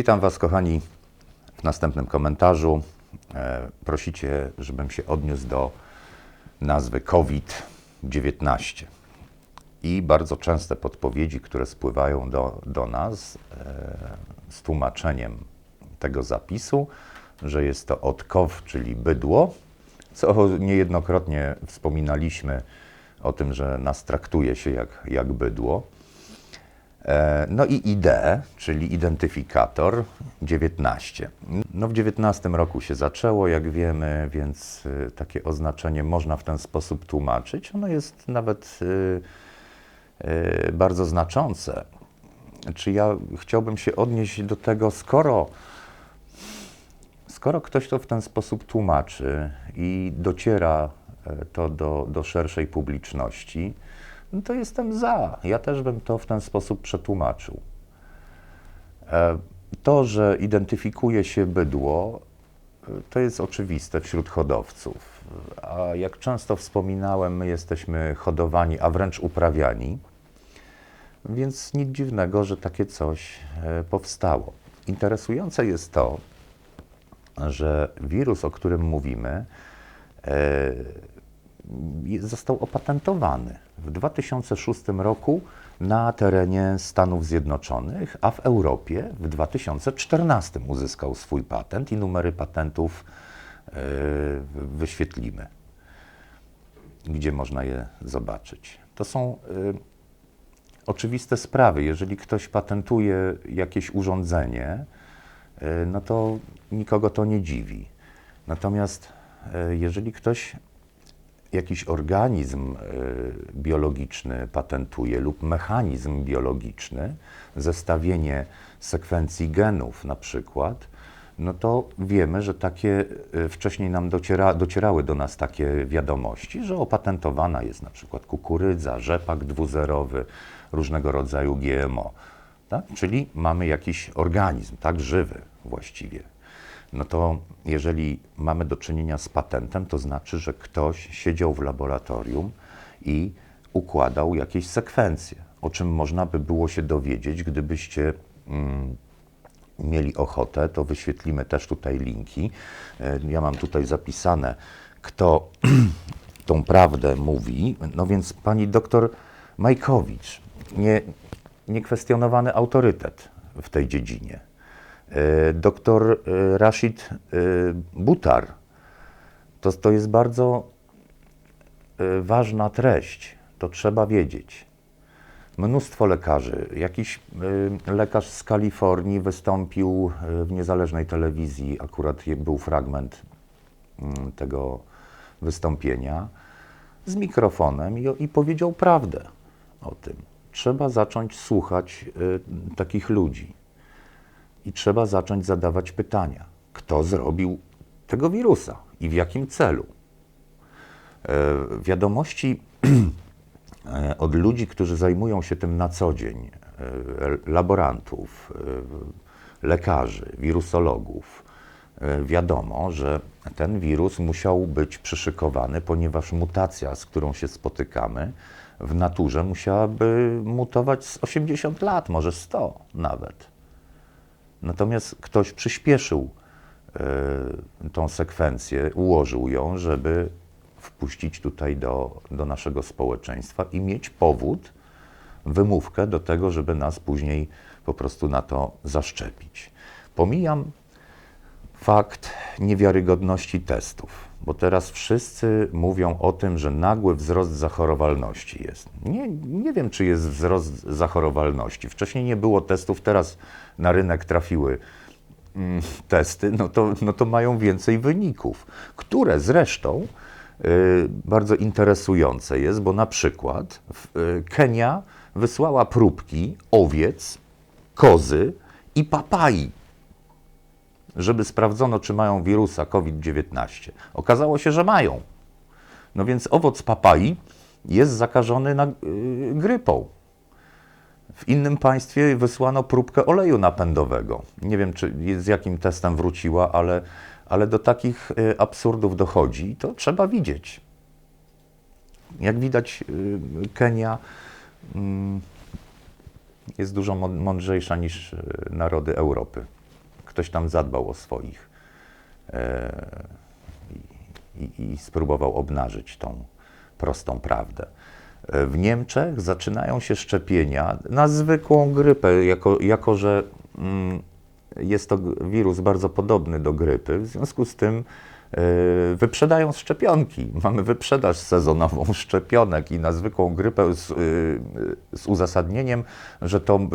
Witam Was, kochani, w następnym komentarzu. E, prosicie, żebym się odniósł do nazwy COVID-19. I bardzo częste podpowiedzi, które spływają do, do nas e, z tłumaczeniem tego zapisu, że jest to od kow, czyli bydło, co niejednokrotnie wspominaliśmy o tym, że nas traktuje się jak, jak bydło. E, No i ID, czyli identyfikator 19. No w 19 roku się zaczęło, jak wiemy, więc y, takie oznaczenie można w ten sposób tłumaczyć. Ono jest nawet y, y, bardzo znaczące. Czy ja chciałbym się odnieść do tego, skoro, skoro ktoś to w ten sposób tłumaczy i dociera e, to do, do szerszej publiczności, no to jestem za. Ja też bym to w ten sposób przetłumaczył. E, To, że identyfikuje się bydło, e, to jest oczywiste wśród hodowców. A jak często wspominałem, my jesteśmy hodowani, a wręcz uprawiani, więc nic dziwnego, że takie coś e, powstało. Interesujące jest to, że wirus, o którym mówimy, został opatentowany w 2006 roku na terenie Stanów Zjednoczonych, a w Europie w 2014 uzyskał swój patent i numery patentów e, wyświetlimy, gdzie można je zobaczyć. To są e, oczywiste sprawy. Jeżeli ktoś patentuje jakieś urządzenie, e, no to nikogo to nie dziwi. Natomiast jeżeli ktoś jakiś organizm e, biologiczny patentuje lub mechanizm biologiczny, zestawienie sekwencji genów na przykład, no to wiemy, że takie e, wcześniej nam dociera, docierały do nas takie wiadomości, że opatentowana jest na przykład kukurydza, rzepak dwuzerowy, różnego rodzaju GMO. Tak? Czyli mamy jakiś organizm, tak żywy właściwie no to jeżeli mamy do czynienia z patentem, to znaczy, że ktoś siedział w laboratorium i układał jakieś sekwencje, o czym można by było się dowiedzieć, gdybyście mm, mieli ochotę, to wyświetlimy też tutaj linki. E, Ja mam tutaj zapisane, kto tą prawdę mówi. No więc pani doktor Majkowicz, nie, niekwestionowany autorytet w tej dziedzinie. E, Doktor e, Rashid e, Butar, to, to jest bardzo ważna treść, to trzeba wiedzieć. Mnóstwo lekarzy. Jakiś lekarz z Kalifornii wystąpił w niezależnej telewizji, akurat był fragment mm, tego wystąpienia, z mikrofonem i, i powiedział prawdę o tym. Trzeba zacząć słuchać takich ludzi i trzeba zacząć zadawać pytania. Kto zrobił tego wirusa i w jakim celu? E, Wiadomości e, od ludzi, którzy zajmują się tym na co dzień, e, laborantów, lekarzy, wirusologów, wiadomo, że ten wirus musiał być przyszykowany, ponieważ mutacja, z którą się spotykamy, w naturze musiałaby mutować z 80 lat, może 100 nawet. Natomiast ktoś przyspieszył e, tą sekwencję, ułożył ją, żeby wpuścić tutaj do, do naszego społeczeństwa i mieć powód, wymówkę do tego, żeby nas później po prostu na to zaszczepić. Pomijam fakt niewiarygodności testów, bo teraz wszyscy mówią o tym, że nagły wzrost zachorowalności jest. Nie, nie wiem, czy jest wzrost zachorowalności. Wcześniej nie było testów, teraz na rynek trafiły mm, testy, no to, no to mają więcej wyników, które zresztą y, bardzo interesujące jest, bo na przykład y, Kenia wysłała próbki owiec, kozy i papai żeby sprawdzono, czy mają wirusa COVID-19. Okazało się, że mają. No więc owoc papai jest zakażony na, y, grypą. W innym państwie wysłano próbkę oleju napędowego. Nie wiem, czy z jakim testem wróciła, ale, ale do takich y, absurdów dochodzi. To trzeba widzieć. Jak widać, y, Kenia mm, jest dużo mąd- mądrzejsza niż y, narody Europy. Ktoś tam zadbał o swoich e, i, i, i spróbował obnażyć tą prostą prawdę. E, W Niemczech zaczynają się szczepienia na zwykłą grypę, jako, jako że mm, jest to wirus bardzo podobny do grypy, w związku z tym e, wyprzedają szczepionki. Mamy wyprzedaż sezonową szczepionek i na zwykłą grypę z, e, z uzasadnieniem, że to e,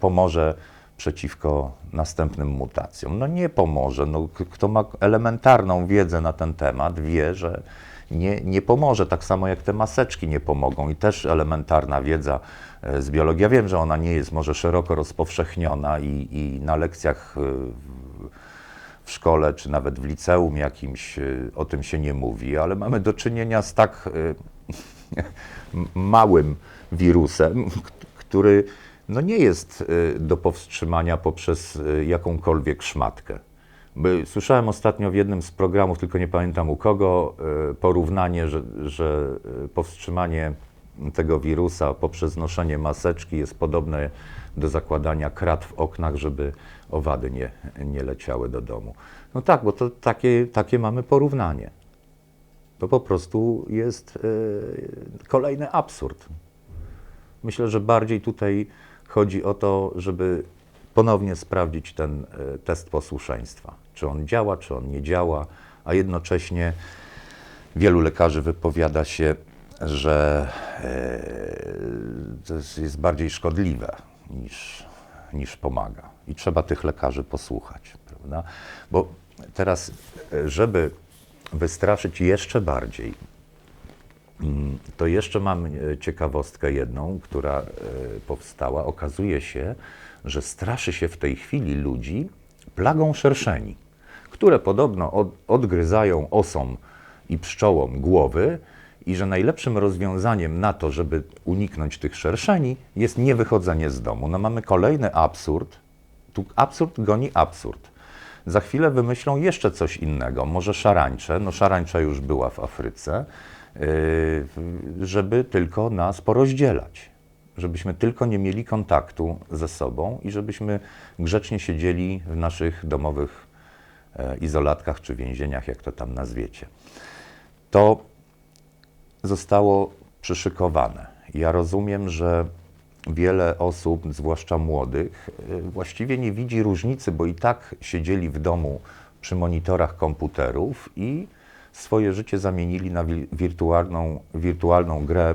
pomoże przeciwko następnym mutacjom. No nie pomoże. No, kto ma elementarną wiedzę na ten temat, wie, że nie, nie pomoże. Tak samo jak te maseczki nie pomogą. I też elementarna wiedza e, z biologii. Ja wiem, że ona nie jest może szeroko rozpowszechniona i, i na lekcjach e, w, szkole, czy nawet w liceum jakimś e, o tym się nie mówi, ale mamy do czynienia z tak małym wirusem, który no nie jest e, do powstrzymania poprzez e, jakąkolwiek szmatkę. Słyszałem ostatnio w jednym z programów, tylko nie pamiętam u kogo, e, porównanie, że, że powstrzymanie tego wirusa poprzez noszenie maseczki jest podobne do zakładania krat w oknach, żeby owady nie, nie leciały do domu. No tak, bo to takie, takie mamy porównanie. To po prostu jest e, kolejny absurd. Myślę, że bardziej tutaj chodzi o to, żeby ponownie sprawdzić ten e, test posłuszeństwa. Czy on działa, czy on nie działa, a jednocześnie wielu lekarzy wypowiada się, że e, to jest- bardziej szkodliwe niż, niż pomaga. I trzeba tych lekarzy posłuchać, prawda? Bo teraz, e, żeby wystraszyć jeszcze bardziej, To jeszcze mam e, ciekawostkę jedną, która e, powstała. Okazuje się, że straszy się w tej chwili ludzi plagą szerszeni, które podobno od, odgryzają osom i pszczołom głowy i że najlepszym rozwiązaniem na to, żeby uniknąć tych szerszeni jest niewychodzenie z domu. No mamy kolejny absurd. Tu absurd goni absurd. Za chwilę wymyślą jeszcze coś innego, może szarańcze. No szarańcza już była w Afryce, żeby tylko nas porozdzielać. Żebyśmy tylko nie mieli kontaktu ze sobą i żebyśmy grzecznie siedzieli w naszych domowych e, izolatkach czy więzieniach, jak to tam nazwiecie. To zostało przyszykowane. Ja rozumiem, że wiele osób, zwłaszcza młodych, y, właściwie nie widzi różnicy, bo i tak siedzieli w domu przy monitorach komputerów i swoje życie zamienili na wi- wirtualną, wirtualną grę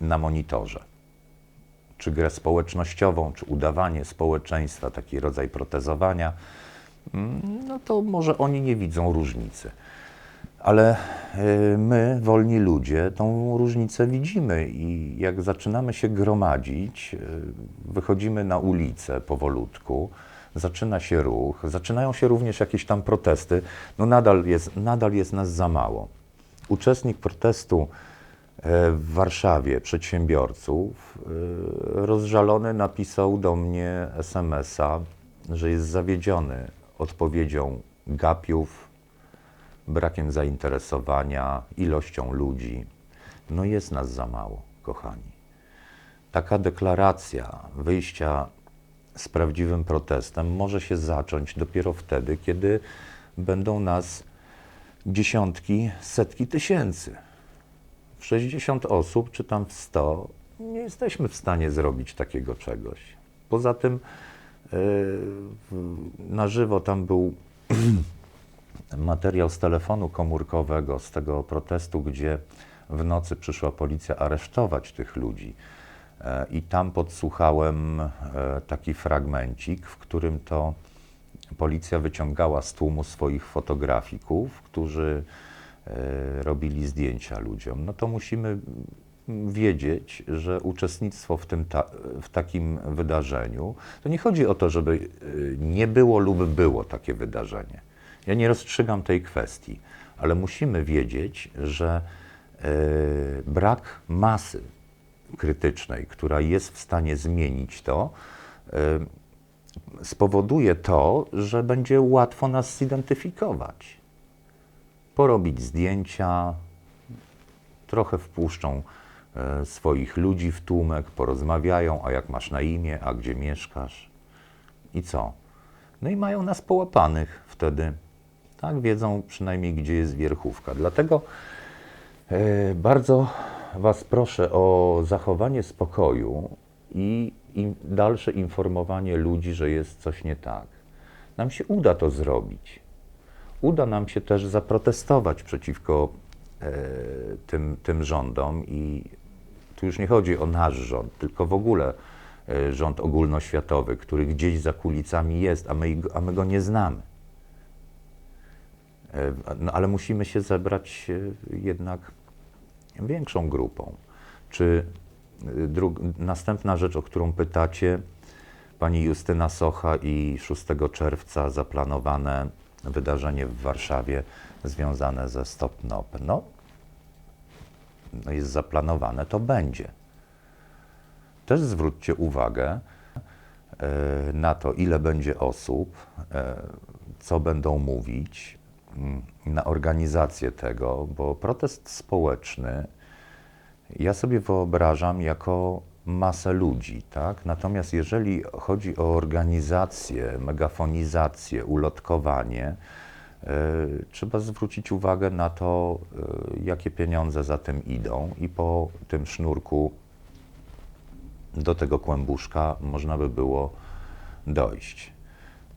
na monitorze. Czy grę społecznościową, czy udawanie społeczeństwa, taki rodzaj protezowania, Mm, no to może oni nie widzą różnicy. Ale y, my, wolni ludzie, tą różnicę widzimy i jak zaczynamy się gromadzić, y, wychodzimy na ulicę powolutku, zaczyna się ruch, zaczynają się również jakieś tam protesty, no nadal jest, nadal jest nas za mało. Uczestnik protestu e, w Warszawie przedsiębiorców y, rozżalony napisał do mnie SMS-a, że jest zawiedziony odpowiedzią gapiów, brakiem zainteresowania, ilością ludzi. No jest nas za mało, kochani. Taka deklaracja wyjścia z prawdziwym protestem może się zacząć dopiero wtedy, kiedy będą nas dziesiątki, setki tysięcy. W 60 osób, czy tam w 100, nie jesteśmy w stanie zrobić takiego czegoś. Poza tym w- na żywo tam był materiał z telefonu komórkowego, z tego protestu, gdzie w nocy przyszła policja aresztować tych ludzi. E, I tam podsłuchałem e, taki fragmencik, w którym to policja wyciągała z tłumu swoich fotografików, którzy e, robili zdjęcia ludziom. No to musimy wiedzieć, że uczestnictwo w, tym ta, w takim wydarzeniu, to nie chodzi o to, żeby y, nie było lub było takie wydarzenie. Ja nie rozstrzygam tej kwestii, ale musimy wiedzieć, że brak masy krytycznej, która jest w stanie zmienić to, y, spowoduje to, że będzie łatwo nas zidentyfikować. Porobić zdjęcia, trochę wpuszczą e, swoich ludzi w tłumek, porozmawiają, a jak masz na imię, a gdzie mieszkasz i co? No i mają nas połapanych wtedy. Tak, wiedzą przynajmniej, gdzie jest wierchówka. Dlatego e, bardzo Was proszę o zachowanie spokoju i im, dalsze informowanie ludzi, że jest coś nie tak. Nam się uda to zrobić. Uda nam się też zaprotestować przeciwko e, tym, tym rządom i tu już nie chodzi o nasz rząd, tylko w ogóle e, rząd ogólnoświatowy, który gdzieś za kulicami jest, a my, a my go nie znamy. E, No, ale musimy się zebrać e, jednak większą grupą. Czy y, następna rzecz, o którą pytacie, pani Justyna Socha i 6 czerwca zaplanowane wydarzenie w Warszawie związane ze Stop NOP. No, jest zaplanowane, to będzie. Też zwróćcie uwagę e, na to, ile będzie osób, e, co będą mówić, na organizację tego, bo protest społeczny ja sobie wyobrażam jako masę ludzi, tak? Natomiast jeżeli chodzi o organizację, megafonizację, ulotkowanie, e, trzeba zwrócić uwagę na to, e, jakie pieniądze za tym idą i po tym sznurku do tego kłębuszka można by było dojść.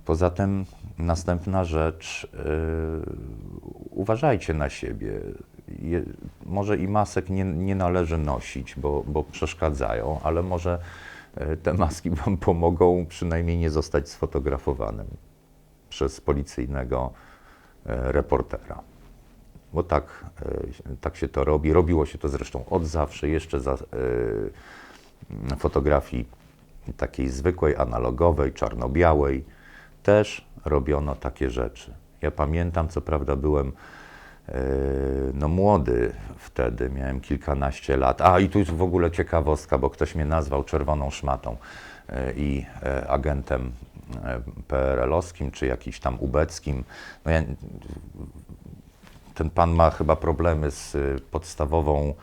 Poza tym następna rzecz, yy, uważajcie na siebie. Je, może i masek nie, nie należy nosić, bo, bo przeszkadzają, ale może yy, te maski Wam pomogą przynajmniej nie zostać sfotografowanym przez policyjnego yy, reportera. Bo tak, yy, tak się to robi. Robiło się to zresztą od zawsze, jeszcze za fotografii takiej zwykłej, analogowej, czarno-białej, też robiono takie rzeczy. Ja pamiętam, co prawda byłem e, no, młody wtedy, miałem kilkanaście lat. A i tu jest w ogóle ciekawostka, bo ktoś mnie nazwał czerwoną szmatą e, i e, agentem PRL-owskim, czy jakiś tam ubeckim. No ja, ten pan ma chyba problemy z podstawową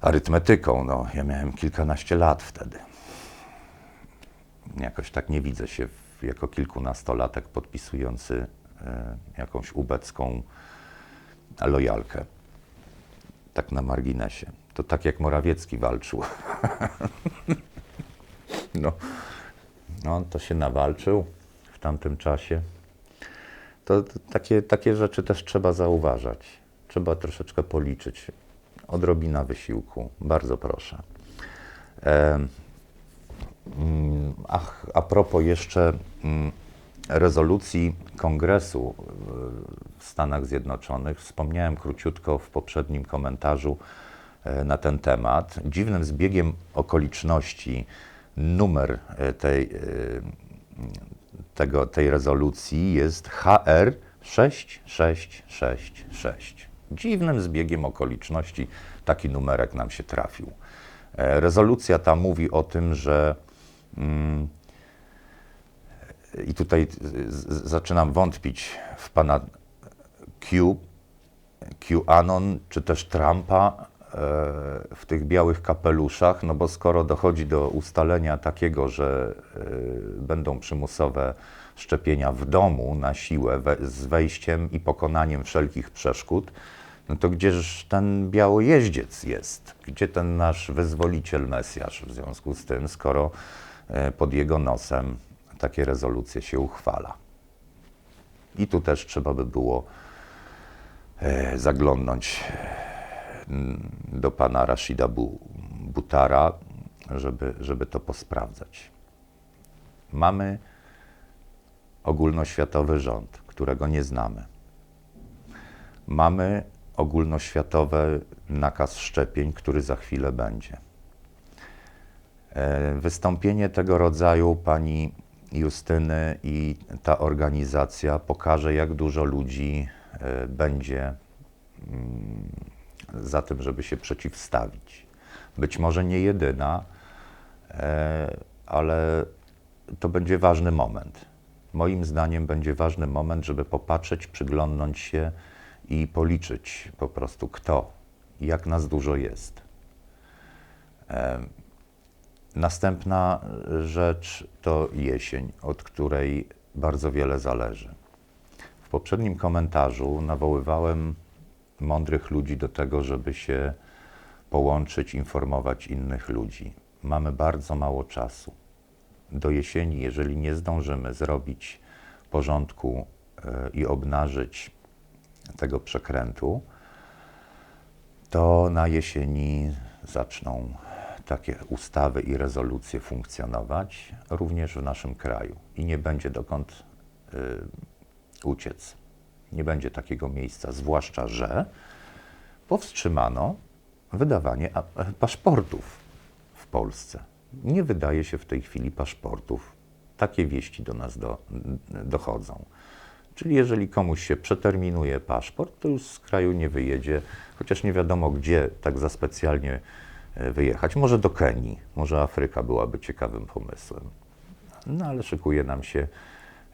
arytmetyką. No, ja miałem kilkanaście lat wtedy. Jakoś tak nie widzę się w, jako kilkunastolatek podpisujący e, jakąś ubecką lojalkę. Tak na marginesie. To tak jak Morawiecki walczył. no, no, to się nawalczył w tamtym czasie. To, to takie, takie rzeczy też trzeba zauważać. Trzeba troszeczkę policzyć. Odrobina wysiłku. Bardzo proszę. Ach, a propos jeszcze mm, rezolucji Kongresu y, w Stanach Zjednoczonych, wspomniałem króciutko w poprzednim komentarzu e, na ten temat. Dziwnym zbiegiem okoliczności numer e, tej, e, tego, tej rezolucji jest HR 6666. Dziwnym zbiegiem okoliczności taki numerek nam się trafił. E, Rezolucja ta mówi o tym, że mm, i tutaj zaczynam wątpić w pana Q, QAnon, czy też Trumpa e, w tych białych kapeluszach, no bo skoro dochodzi do ustalenia takiego, że e, będą przymusowe szczepienia w domu na siłę z wejściem i pokonaniem wszelkich przeszkód, no to gdzież ten białojeździec jest? Gdzie ten nasz wyzwoliciel Mesjasz w związku z tym, skoro pod jego nosem takie rezolucje się uchwala? I tu też trzeba by było e, zaglądnąć mm, do pana Rashida Bu- Butara, żeby, żeby to posprawdzać. Mamy ogólnoświatowy rząd, którego nie znamy. Mamy ogólnoświatowy nakaz szczepień, który za chwilę będzie. E, Wystąpienie tego rodzaju pani Justyny i ta organizacja pokaże, jak dużo ludzi e, będzie mm, za tym, żeby się przeciwstawić. Być może nie jedyna, e, ale to będzie ważny moment. Moim zdaniem będzie ważny moment, żeby popatrzeć, przyglądnąć się i policzyć po prostu kto, jak nas dużo jest. Następna rzecz to jesień, od której bardzo wiele zależy. W poprzednim komentarzu nawoływałem mądrych ludzi do tego, żeby się połączyć, informować innych ludzi. Mamy bardzo mało czasu. Do jesieni, jeżeli nie zdążymy zrobić porządku e, i obnażyć tego przekrętu, to na jesieni zaczną takie ustawy i rezolucje funkcjonować również w naszym kraju i nie będzie dokąd y, uciec. Nie będzie takiego miejsca, zwłaszcza, że powstrzymano wydawanie paszportów w Polsce. Nie wydaje się w tej chwili paszportów. Takie wieści do nas do, dochodzą. Czyli jeżeli komuś się przeterminuje paszport, to już z kraju nie wyjedzie, chociaż nie wiadomo gdzie tak za specjalnie wyjechać. Może do Kenii, może Afryka byłaby ciekawym pomysłem. No ale szykuje nam się,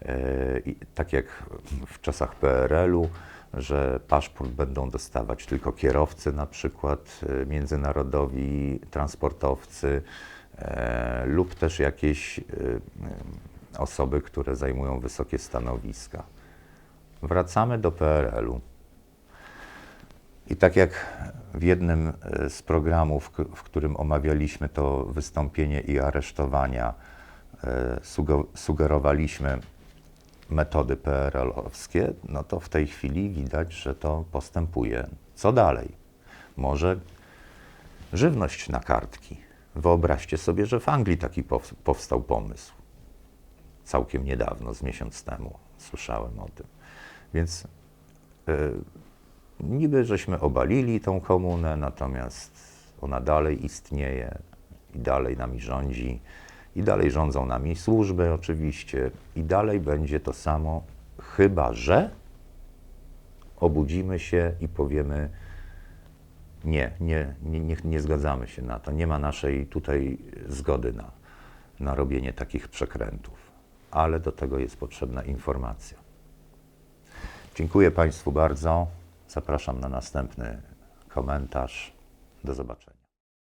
e, tak jak w czasach PRL-u, że paszport będą dostawać tylko kierowcy na przykład, e, międzynarodowi transportowcy e, lub też jakieś e, e, osoby, które zajmują wysokie stanowiska. Wracamy do PRL-u. I tak jak w jednym e, z programów, w którym omawialiśmy to wystąpienie i aresztowania, e, sugerowaliśmy metody PRL-owskie, no to w tej chwili widać, że to postępuje. Co dalej? Może żywność na kartki. Wyobraźcie sobie, że w Anglii taki pow- powstał pomysł. Całkiem niedawno, z miesiąc temu słyszałem o tym. Więc y, niby żeśmy obalili tą komunę, natomiast ona dalej istnieje i dalej nami rządzi, i dalej rządzą nami służby oczywiście, i dalej będzie to samo, chyba że obudzimy się i powiemy nie, nie, nie, nie, zgadzamy się na to, nie ma naszej tutaj zgody na, na robienie takich przekrętów, ale do tego jest potrzebna informacja. Dziękuję Państwu bardzo. Zapraszam na następny komentarz. Do zobaczenia.